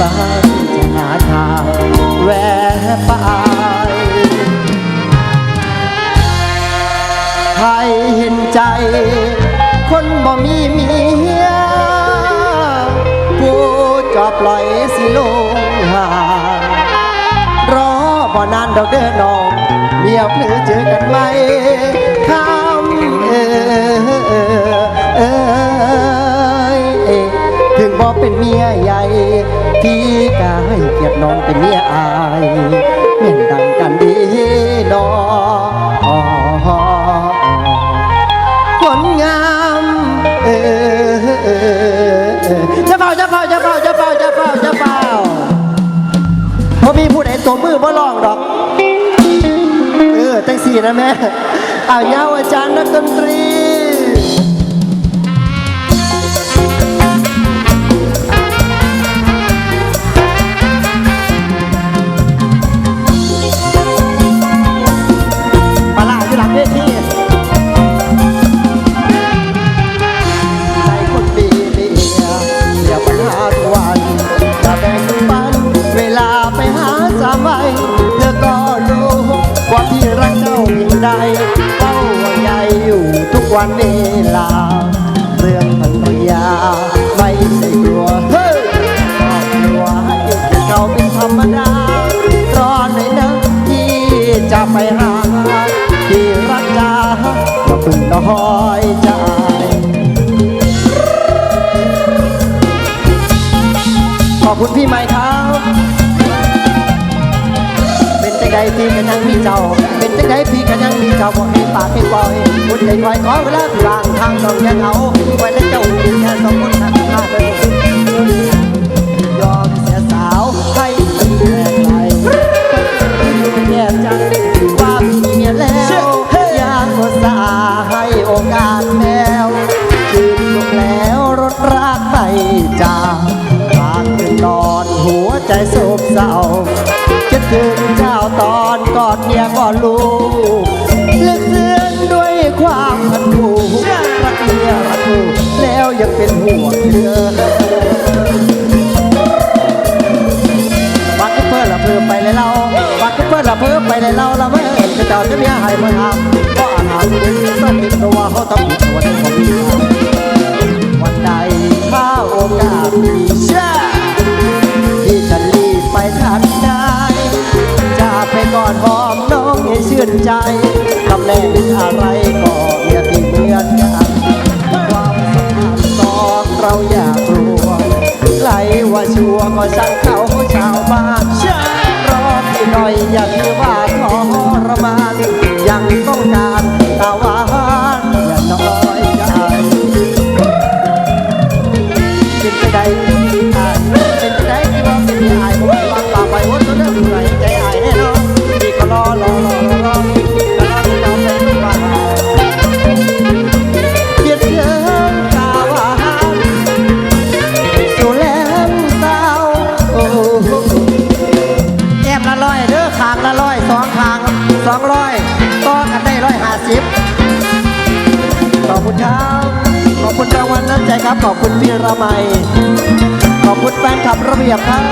บางจะหาทางแหวะไปใครเห็นใจ คนบ่มีเมียกูจะปล่อยสิลงหารอบ่นานดอกเด้อน้องเมียเพื่อเจอกันไหมคำเออเออถึงบ่เป็นเมียใหญ่ พี่ก็ให้เกียรติน้องเป็นเมียอายเม่นดังกันดีนอผลงามเออเออเออจะเฝ้าจะเฝ้าจะเฝ้าจะเฝ้าจะเฝ้าจะเฝ้าพอมีผู้ใดตัวมือบ่ลองดอกเออจังสี่นะแม่อ้าวเยาวอาจารย์นักดนตรีาสามวัยเธอก็รู้ว่าพี่รักเจ้าเพียงใดเฝ้าให่อยู่ทุกวันเวลา เรื่องภรรยาไม่ใช่กลัวเฮ้ยครอบครัวให้เขาเป็นธรรมดารอหน่อยนะที่จะไปหาที่รักจาก็เพึ่งน้อยใจขอบคุณพี่ใหม่ครับ พี่กันยังมีเจ้า เป็นจังใดพี่กันยังมีเจ้าบอกให้ปากให้ปล่อยคุใจคอยขอเวลาที่วางทางต้องยังเอาไว้แล้วเจ้าดีแค่สองคนหักหน้าเลยยอมเสียสาวให้มันแย่ไหลแย่จังว่ามีเมียแล้วอยากอุตส่าให้โอกาสแล้วคืนลุกแล้วรถรักไปจากทางขึ้นนอนหัวใจโศกเศร้าคิดถึง กอดเมียกอดลูกเลือกเสื่อนด้วยความพันผูกรักเมียรักลูกแล้วยังเป็นห่วงเธอบักเพื่อละเพิ่มไปเลยเราบักเพื่อละเพิ่มไปเลยเราละเมื่อจะเจ้าจะเมียให้มาทำก็อาหารต้องมีตัวเขาต้องมีตัวในความมีค่ ชื่นใจกับแลเป็นอะไรก็อย่ยที่เหมือนกันความสัมพันธ์สองเราอยากรู้ใครว่าชัวก็ช่างเขาชาวบ้านรอพี่หน่อยอย่าที่ว่า ขางละร้อยสองขางสองร้อยต่อกันได้ร้อยห้าสิบขอบคุณครับขอบคุณรางวัลน้ำใจครับ ขอบคุณพี่ระไมขอบคุณแฟนคลับระเบียบครับ